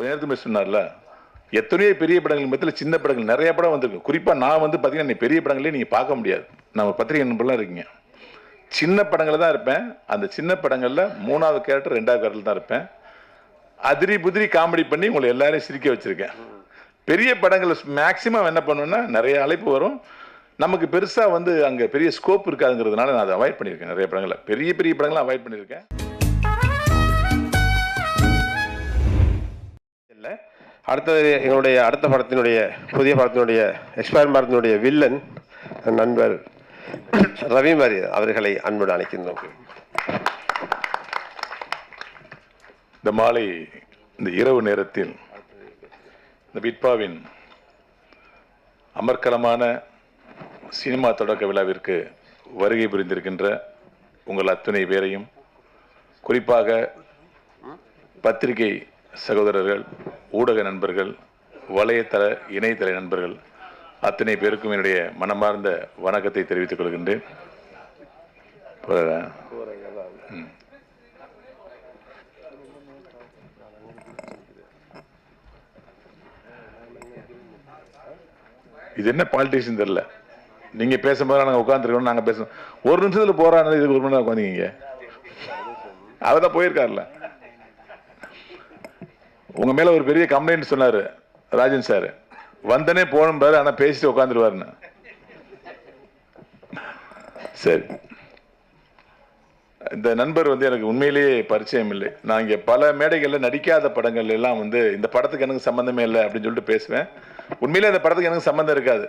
கொஞ்ச நேரத்துக்கு சொன்னார்ல எத்தனையோ பெரிய படங்கள் மத்தியில் சின்ன படங்கள் நிறைய படம் வந்திருக்கு. குறிப்பாக நான் வந்து பார்த்தீங்கன்னா பெரிய படங்களே நீங்கள் பார்க்க முடியாது. நம்ம பத்திரிகை நண்பர்லாம் இருக்கீங்க. சின்ன படங்கள் தான் இருப்பேன். அந்த சின்ன படங்களில் மூணாவது கேரக்டர் ரெண்டாவது கேரக்டர் தான் இருப்பேன். அதிரி புதிரி காமெடி பண்ணி உங்களை எல்லாரையும் சிரிக்க வச்சுருக்கேன். பெரிய படங்கள் மேக்சிமம் என்ன பண்ணுவேன்னா நிறைய அழைப்பு வரும். நமக்கு பெருசாக வந்து அங்கே பெரிய ஸ்கோப் இருக்காதுங்கிறதுனால நான் அதை அவாய்ட் பண்ணியிருக்கேன். நிறைய படங்களை பெரிய பெரிய படங்களை அவாய்ட் பண்ணியிருக்கேன். அடுத்தது எங்களுடைய அடுத்த படத்தினுடைய புதிய படத்தினுடைய எக்ஸ்பயர் படத்தினுடைய வில்லன் நண்பர் ரவிமாரி அவர்களை அன்புடன் அழைக்கின்றோம். இந்த மாலை இந்த இரவு நேரத்தில் இந்த பிட்பாவின் அமர்க்கலமான சினிமா தொடக்க விழாவிற்கு வருகை புரிந்திருக்கின்ற உங்கள் அத்துணை பேரையும் குறிப்பாக பத்திரிகை சகோதரர்கள் ஊடக நண்பர்கள் வலையத்தள இணையதள நண்பர்கள் அத்தனை பேருக்கும் என்னுடைய மனமார்ந்த வணக்கத்தை தெரிவித்துக் கொள்கின்றேன். இது என்ன பாலிட்டிஷன் தெரியல. நீங்க பேசும்போது நாங்க உட்காந்துருக்கோம் நாங்க பேசணும் ஒரு நிமிஷத்துல போறானது இதுக்கு ஒரு மணி நேரம் உட்காந்தீங்க அவர் தான் போயிருக்காருல்ல. உங்கள் மேலே ஒரு பெரிய கம்ப்ளைண்ட் சொன்னார் ராஜன் சார் வந்தனே போகணும் பாரு ஆனால் பேசிட்டு உட்காந்துருவாருன்னு சரி. இந்த நண்பர் வந்து எனக்கு உண்மையிலேயே பரிச்சயம் இல்லை. நான் இங்கே பல மேடைகளில் நடிக்காத படங்கள் எல்லாம் வந்து இந்த படத்துக்கு எனக்கு சம்மந்தமே இல்லை அப்படின்னு சொல்லிட்டு பேசுவேன். உண்மையிலே இந்த படத்துக்கு எனக்கு சம்மந்தம் இருக்காது.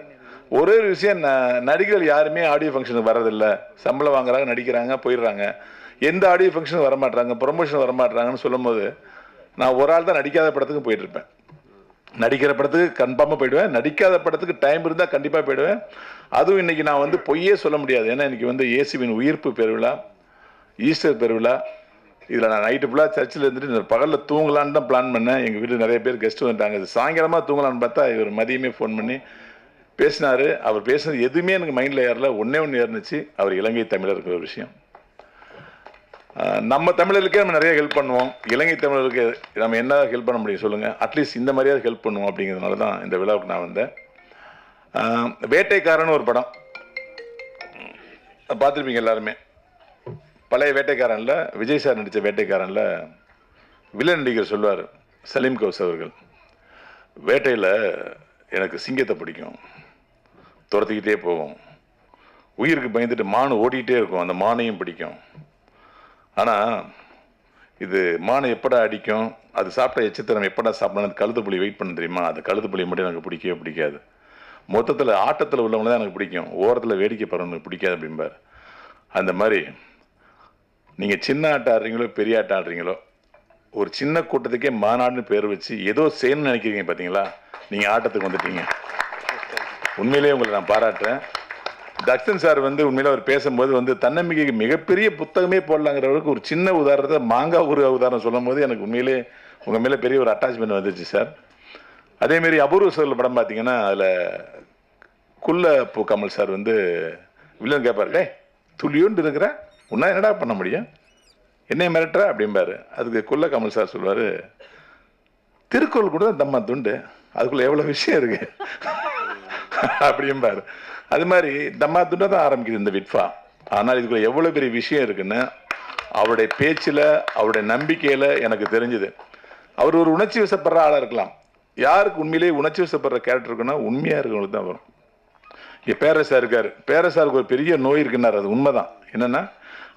ஒரே ஒரு விஷயம் ந- நடிகர்கள் யாருமே ஆடியோ ஃபங்க்ஷனுக்கு வரதில்லை சம்பளம் வாங்குறாங்க நடிக்கிறாங்க போயிடுறாங்க. எந்த ஆடியோ ஃபங்க்ஷனுக்கு வரமாட்டாங்க ப்ரொமோஷன் வர மாட்டாங்கன்னு சொல்லும்போது நான் ஒரு ஆள் தான் நடிக்காத படத்துக்கு போயிட்டு இருப்பேன் நடிக்கிற படத்துக்கு கன்ஃபார்மாக போயிடுவேன். நடிக்காத படத்துக்கு டைம் இருந்தால் கண்டிப்பாக போயிடுவேன். அதுவும் இன்றைக்கி நான் வந்து பொய்யே சொல்ல முடியாது. ஏன்னா இன்றைக்கி வந்து இயேசுவின் உயிர்ப்பு பெருவிழா ஈஸ்டர் பெருவிழா. இதில் நான் நைட்டு ஃபுல்லாக சர்ச்சில் இருந்துட்டு பகலில் தூங்கலான்னு தான் பிளான் பண்ணேன். எங்கள் வீட்டில் நிறைய பேர் கெஸ்ட் வந்துட்டாங்க. இது சாயங்காலமாக தூங்கலான்னு பார்த்தா இவர் மதியமே ஃபோன் பண்ணி பேசினார். அவர் பேசுனது எதுவுமே எனக்கு மைண்டில் ஏறல. ஒன்றே ஒன்று ஏறினுச்சு. அவர் இலங்கை தமிழர் ஒரு விஷயம். நம்ம தமிழர்களுக்கே நம்ம நிறைய ஹெல்ப் பண்ணுவோம். இலங்கை தமிழருக்கு நம்ம என்ன ஹெல்ப் பண்ண முடியும் சொல்லுங்கள் அட்லீஸ்ட் இந்த மாதிரியாவது ஹெல்ப் பண்ணுவோம் அப்படிங்கிறதுனால தான் இந்த விழாவுக்கு நான் வந்தேன். வேட்டைக்காரன் ஒரு படம். பார்த்துருப்பீங்க எல்லாருமே. பழைய வேட்டைக்காரனில் விஜய் சார் நடித்த வேட்டைக்காரனில் வில்லன் நடிகர் சொல்லுவார் சலீம் கௌஸ் அவர்கள். வேட்டையில் எனக்கு சிங்கத்தை பிடிக்கும். துரத்திக்கிட்டே போகும் உயிருக்கு பயந்துட்டு மான் ஓடிக்கிட்டே இருக்கும். அந்த மானையும் பிடிக்கும். ஆனால் இது மானை எப்படா அடிக்கும்? அது சாப்பிட்ட எச்சத்திரம் நம்ம எப்படா சாப்பிடணும்? கழுத்து புளி வெயிட் பண்ண தெரியுமா? அது கழுத்து புளி மட்டும் எனக்கு பிடிக்கவே பிடிக்காது. மொத்தத்தில் ஆட்டத்தில் உள்ளவங்க தான் எனக்கு பிடிக்கும். ஓரத்தில் வேடிக்கை படம் பிடிக்காது அப்படிம்பார். அந்த மாதிரி நீங்கள் சின்ன ஆட்டம் ஆடுறீங்களோ பெரிய ஆட்டம் ஆடுறீங்களோ ஒரு சின்ன கூட்டத்துக்கே மாநாடுன்னு பேர் வச்சு ஏதோ செய்யணும்னு நினைக்கிறீங்க பார்த்தீங்களா நீங்கள் ஆட்டத்துக்கு வந்துட்டீங்க. உண்மையிலேயே உங்களை நான் பாராட்டுறேன். தக்ஷன் சார் வந்து உண்மையில அவர் பேசும்போது வந்து தன்னம்பிக்கைக்கு மிகப்பெரிய புத்தகமே போடலாங்கிற அளவுக்கு ஒரு சின்ன உதாரணத்தை மாங்காய் ஒரு உதாரணம் சொல்லும் போது எனக்கு உண்மையிலே உங்கள் மேலே பெரிய ஒரு அட்டாச்மெண்ட் வந்துச்சு சார் அதேமாரி அபூர்வ சோழல் படம் பார்த்தீங்கன்னா அதில் குள்ள பூ கமல் சார் வந்து வில்லன் கேட்பார் டே துளியோண்டு இருக்கிற உன்னா என்னடா பண்ண முடியும்? என்னை மிரட்டுற? அப்படிம்பாரு. அதுக்கு குள்ள கமல் சார் சொல்லுவார் திருக்குறள் கூட தம்மா துண்டு. அதுக்குள்ள எவ்வளோ விஷயம் இருக்கு? அப்படிம்பாரு அது மாதிரி தம்மா துண்டை தான் ஆரம்பிக்குது இந்த விட்ஃபா. ஆனால் இதுக்குள்ள எவ்வளோ பெரிய விஷயம் இருக்குன்னு அவருடைய பேச்சில் அவருடைய நம்பிக்கையில் எனக்கு தெரிஞ்சுது. அவர் ஒரு உணர்ச்சி வசப்படுற ஆளாக இருக்கலாம். யாருக்கு உண்மையிலேயே உணர்ச்சி வசப்படுற கேரக்டர் இருக்குன்னா உண்மையாக இருக்கவங்களுக்கு தான் வரும். இங்கே பேரரசா இருக்கார். பேரரசாருக்கு ஒரு பெரிய நோய் இருக்குன்னார். அது உண்மைதான். என்னென்னா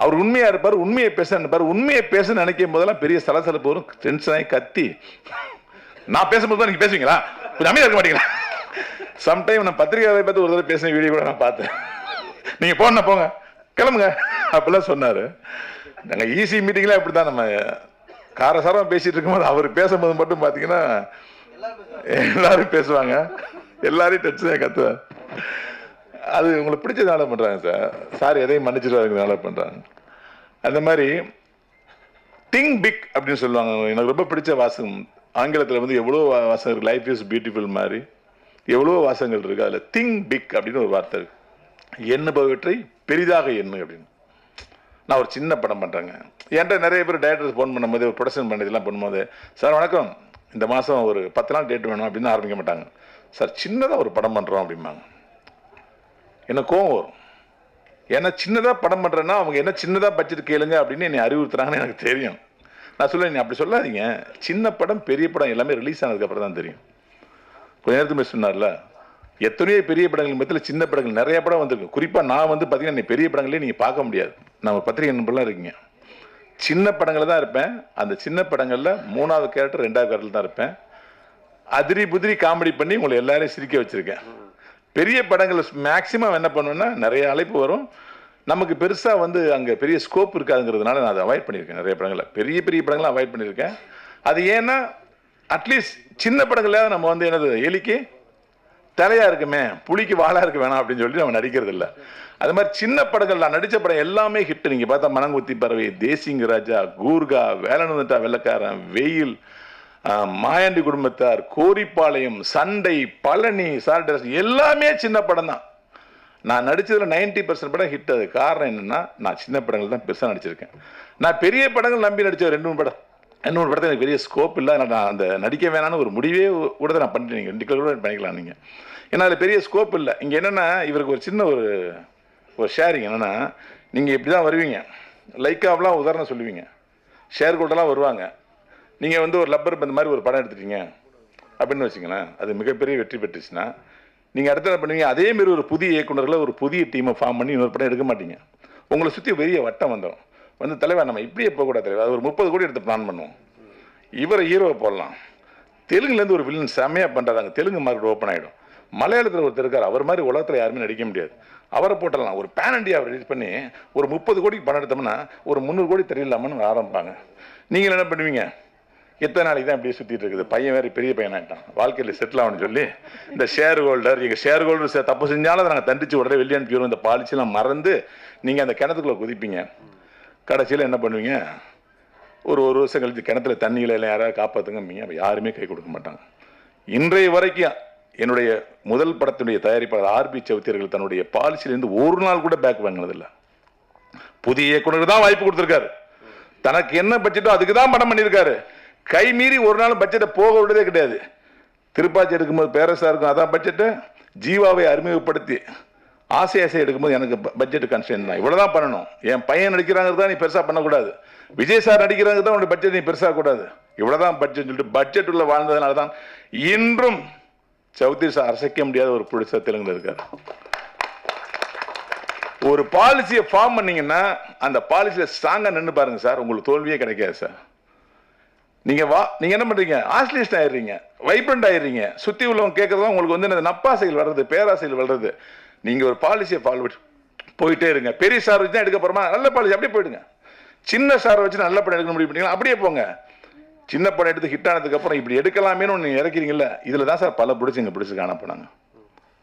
அவர் உண்மையாக இருப்பார் உண்மையை பேச நினைப்பார். உண்மையை பேச நினைக்கும் போதெல்லாம் பெரிய சலசலப்பு வரும். டென்ஷன் ஆகி கத்தி. நான் பேசும்போது தான் நீங்கள் பேசுவீங்களா? கொஞ்சம் அமைதியாக இருக்க மாட்டீங்களா? சம்டைம் நான் பத்திரிகையாளரை பார்த்து ஒரு தடவை பேசின வீடியோ கூட நான் பார்த்தேன். நீங்கள் போன போங்க. கிளம்புங்க. அப்படிலாம் சொன்னார். நாங்கள் ஈஸி மீட்டிங்கில் இப்படி தான் நம்ம காரசாரமாக பேசிகிட்டு இருக்கும்போது அவர் பேசும்போது மட்டும் பார்த்தீங்கன்னா எல்லாரும் பேசுவாங்க. எல்லாரையும் டச்சு கத்துவார். அது உங்களுக்கு பிடிச்சதுனால பண்ணுறாங்க சார் சார் எதையும் மன்னிச்சிருவாருங்கிறதுனால பண்ணுறாங்க அந்த மாதிரி திங் பிக் அப்படின்னு சொல்லுவாங்க. எனக்கு ரொம்ப பிடிச்ச வாசகம். ஆங்கிலத்தில் வந்து எவ்வளோ வாசகம் இருக்குது லைஃப் இஸ் பியூட்டிஃபுல் மாதிரி. எவ்வளோ வாசகங்கள் இருக்குது அதில் திங்க் பிக் அப்படின்னு ஒரு வார்த்தை இருக்கு. எண்ணுபவற்றை பெரிதாக எண்ணு அப்படின்னு. நான் ஒரு சின்ன படம் பண்ணுறேங்க என்கிட்ட நிறைய பேர் டைரக்டர்ஸ் ஃபோன் பண்ணும்போது ஒரு ப்ரொடக்ஷன் பண்ணதெல்லாம் பண்ணும்போது சார் வணக்கம். இந்த மாதம் ஒரு பத்து நாள் டேட் வேணும் அப்படின்னு ஆரம்பிக்க மாட்டாங்க. சார் சின்னதாக ஒரு படம் பண்ணுறோம் அப்படிம்பாங்க. எனக்கு கோவம் வரும். ஏன்னா சின்னதாக படம் பண்ணுறேன்னா அவங்க என்ன சின்னதாக பட்ஜெட் கேளுங்க அப்படின்னு என்னை அறிவுறுத்துறாங்கன்னு எனக்கு தெரியும். நான் சொல்லுவேன் நீ அப்படி சொல்லாதீங்க. சின்ன படம் பெரிய படம் எல்லாமே ரிலீஸ் ஆனதுக்கப்புறம் தான் தெரியும். கொஞ்ச நேரத்துக்கு மிஸ் சொன்னார்ல எத்தனையோ பெரிய படங்கள் மத்தியில் சின்ன படங்கள் நிறைய படம் வந்திருக்கு. குறிப்பாக நான் வந்து பார்த்தீங்கன்னா என்னை பெரிய படங்களே நீங்கள் பார்க்க முடியாது. நம்ம பத்திரிகை நண்பர்லாம் இருக்கீங்க. சின்ன படங்களில் தான் இருப்பேன். அந்த சின்ன படங்களில் மூணாவது கேரக்டர் ரெண்டாவது கேரக்டர் தான் இருப்பேன். அதிரி புதிரி காமெடி பண்ணி உங்களை எல்லாரையும் சிரிக்க வச்சுருக்கேன். பெரிய படங்கள் மேக்சிமம் என்ன பண்ணுவேன்னா நிறைய அழைப்பு வரும். நமக்கு பெருசாக வந்து அங்கே பெரிய ஸ்கோப் இருக்காதுங்கிறதுனால நான் அதை அவாய்ட் பண்ணியிருக்கேன். நிறைய படங்களை பெரிய பெரிய படங்களை அவாய்ட் பண்ணியிருக்கேன். அது ஏன்னா அட்லீஸ்ட் சின்ன படங்கள்ல நம்ம வந்து என்னது எலிக்கு தலையா இருக்குமே புலிக்கு வாழா இருக்க வேணாம் அப்படின்னு சொல்லி நம்ம நடிக்கிறது இல்லை. அது மாதிரி சின்ன படங்கள் நான் நடிச்ச படம் எல்லாமே ஹிட் நீங்க பார்த்தா மனங்குத்தி பறவை தேசிங்க ராஜா கூர்கா வேலனுந்தா வெள்ளக்காரன் வெயில் மாயாண்டி குடும்பத்தார் கோரிப்பாளையம் சண்டை பழனி சார்டர்ஸ் எல்லாமே சின்ன படம் தான். நான் நடித்ததில் நைன்டி பர்சன்ட் படம் ஹிட் அது காரணம் என்னென்னா நான் சின்ன படங்கள் தான் பெருசாக நடிச்சிருக்கேன். நான் பெரிய படங்கள் நம்பி நடித்த ரெண்டு மூணு படம். இன்னொரு படத்தில் எனக்கு பெரிய ஸ்கோப் இல்லை. நான் அந்த நடிக்க வேணாம்னு ஒரு முடிவே கூட நான் பண்ணிட்டேன். நீங்கள் ரெண்டு கூட பண்ணிக்கலாம் நீங்கள் ஏன்னா அதில் பெரிய ஸ்கோப் இல்லை. இங்கே என்னென்னா இவருக்கு ஒரு சின்ன ஒரு ஒரு ஷேரிங் என்னென்னா நீங்கள் இப்படி தான் வருவீங்க. லைக்காவெலாம் உதாரணம் சொல்லுவீங்க. ஷேர் கூட்டெல்லாம் வருவாங்க. நீங்கள் வந்து ஒரு லப்பர் இந்த மாதிரி ஒரு படம் எடுத்துட்டீங்க. அப்படின்னு வச்சுங்களேன் அது மிகப்பெரிய வெற்றி பெற்றுச்சுன்னா நீங்கள் அடுத்த என்ன பண்ணுவீங்க? அதேமாரி ஒரு புதிய இயக்குநர்களை ஒரு புதிய டீமை ஃபார்ம் பண்ணி இன்னொரு படம் எடுக்க மாட்டீங்க. உங்களை சுற்றி பெரிய வட்டம் வந்துடும் வந்து தலைவர் நம்ம இப்படியே போகக்கூடாது தலைவர் அது ஒரு முப்பது கோடி எடுத்து பிளான் பண்ணுவோம். இவரை ஹீரோவை போடலாம். தெலுங்குலேருந்து ஒரு வில்லன் செம்மையாக பண்ணுறாங்க தெலுங்கு மார்க்கெட் ஓப்பன் ஆகிடும் மலையாளத்தில் ஒருத்தர் இருக்கார். அவர் மாதிரி உலகத்தில் யாருமே நடிக்க முடியாது. அவரை போட்டலாம். ஒரு பேன் இண்டியா ரிலீஸ் பண்ணி ஒரு முப்பது கோடிக்கு பணம் எடுத்தோம்னா ஒரு முந்நூறு கோடி தெரியலாமான்னு ஆரம்பிப்பாங்க. நீங்கள் என்ன பண்ணுவீங்க? எத்தனை நாளைக்கு தான் இப்படியே சுற்றிட்டு இருக்குது? பையன் வேறு பெரிய பையன் ஆகிட்டான் வாழ்க்கையில் செட்டில் ஆகணும்னு சொல்லி இந்த ஷேர் ஹோல்டர் எங்கள் ஷேர் ஹோல்டர் தப்பு செஞ்சாலும் அதை நாங்கள் தண்டிச்சு உடனே வெளியே அனுப்பிடுவோம் இந்த பாலிசிலாம் மறந்து நீங்கள் அந்த கிணத்துக்குள்ளே குதிப்பீங்க. கடைசியில் என்ன பண்ணுவீங்க? ஒரு ஒரு வருஷம் கழிச்சு கிணத்துல தண்ணியில் எல்லாம் யாராவது காப்பாற்றுங்க அப்போ யாருமே கை கொடுக்க மாட்டாங்க. இன்றைய வரைக்கும் என்னுடைய முதல் படத்தினுடைய தயாரிப்பாளர் ஆர்பி சவுத்தியர்கள் தன்னுடைய பாலிசிலேருந்து ஒரு நாள் கூட பேக் வாங்கினதில்லை. புதிய இயக்குநருக்கு தான் வாய்ப்பு கொடுத்துருக்காரு. தனக்கு என்ன பட்ஜெட்டோ அதுக்கு தான் படம் பண்ணியிருக்காரு. கை மீறி ஒரு நாள் பட்ஜெட்டை போக விட்டதே கிடையாது. திருப்பாச்சி எடுக்கும்போது பேரரசாக இருக்கும் அதான் பட்ஜெட்டை ஜீவாவை அறிமுகப்படுத்தி ஆசை ஆசை எடுக்கும்போது எனக்கு பட்ஜெட் கன்ஸ்டன்ட் தான். இவ்வளோ தான் பண்ணணும். என் பையன் நடிக்கிறாங்க தான் நீ பெருசாக பண்ணக்கூடாது. விஜய் சார் நடிக்கிறாங்க தான் உன்னோட பட்ஜெட் நீ பெருசாக கூடாது. இவ்வளோ தான் பட்ஜெட் சொல்லிட்டு பட்ஜெட் உள்ள வாழ்ந்ததுனால தான் இன்றும் சவுத்தி சார் அசைக்க முடியாத ஒரு புடிசா தெலுங்குல இருக்கார். ஒரு பாலிசியை ஃபார்ம் பண்ணீங்கன்னா அந்த பாலிசியில் ஸ்ட்ராங்காக நின்று பாருங்க சார் உங்களுக்கு தோல்வியே கிடைக்காது சார் நீங்க வா நீங்க என்ன பண்றீங்க? ஆஸ்லிஸ்ட் ஆயிடுறீங்க. வைப்ரண்ட் ஆயிடுறீங்க. சுத்தி உள்ளவங்க கேட்குறதா உங்களுக்கு வந்து இந்த நப்பாசைகள் வர்றது பேராசைகள் வர்றது. நீங்க ஒரு பாலிசியை ஃபாலோ போயிட்டே இருங்க. பெரிய சார் வச்சு தான் எடுக்க போறோமா? நல்ல பாலிசி அப்படியே போயிடுங்க. சின்ன சார் வச்சு நல்ல படம் எடுக்க முடிவு பண்ணீங்களா அப்படியே போங்க. சின்ன படம் எடுத்து ஹிட் ஆனதுக்கு அப்புறம் இப்படி எடுக்கலாமேன்னு ஒன்று இறக்கிறீங்கல்ல இதில் தான் சார் பல பிடிச்சி இங்கே பிடிச்சி காண போனாங்க.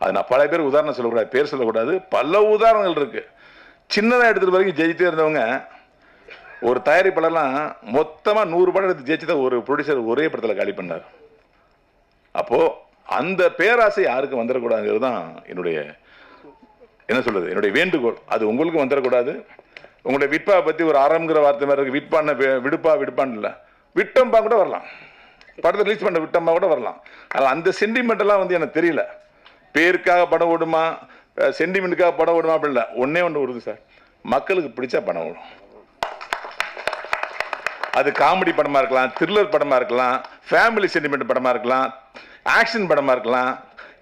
அது நான் பல பேர் உதாரணம் சொல்லக்கூடாது பேர் சொல்லக்கூடாது. பல உதாரணங்கள் இருக்கு. சின்னதாக எடுத்துகிட்டு வரைக்கும் ஜெயித்தே இருந்தவங்க ஒரு தயாரிப்பாளர்லாம் மொத்தமாக நூறு படம் எடுத்து ஜெயிச்சதை ஒரு ப்ரொடியூசர் ஒரே படத்தில் காலி பண்ணார். அப்போது அந்த பேராசை யாருக்கும் வந்துடக்கூடாதுங்கிறது தான் என்னுடைய என்ன சொல்றது? என்னுடைய வேண்டுகோள். அது உங்களுக்கு வந்துடக்கூடாது உங்களுடைய விட்பா பற்றி ஒரு ஆரம்பிக்கிற வார்த்தை மாதிரி இருக்குது விட்பான்னு விடுப்பா விடுப்பான்னு இல்லை. விட்டம்பா கூட வரலாம். படத்தை ரிலீஸ் பண்ண விட்டம்பா கூட வரலாம். ஆனால் அந்த சென்டிமெண்ட்டெல்லாம் வந்து எனக்கு தெரியல. பேருக்காக படம் ஓடுமா? சென்டிமெண்ட்டுக்காக படம் ஓடுமா அப்படி இல்லை. ஒன்றே ஒன்று வருது சார். மக்களுக்கு பிடிச்சா படம் ஓடும். அது காமெடி படமாக இருக்கலாம் த்ரில்லர் படமாக இருக்கலாம் ஃபேமிலி சென்டிமெண்ட் படமாக இருக்கலாம் ஆக்ஷன் படமாக இருக்கலாம்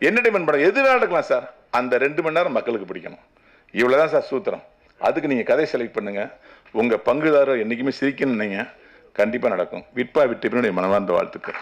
என்டர்டைன்மெண்ட் படம் எது வேணா இருக்கலாம் சார். அந்த ரெண்டு மணி நேரம் மக்களுக்கு பிடிக்கணும். இவ்வளோ தான் சார் சூத்திரம். அதுக்கு நீங்கள் கதை செலக்ட் பண்ணுங்கள் உங்கள் பங்குதாரர் என்றைக்குமே சிரிக்கணும் நீங்க கண்டிப்பாக நடக்கும். விட்பா விட்டு பின்னுடைய மனமார்ந்த வாழ்த்துக்கள்.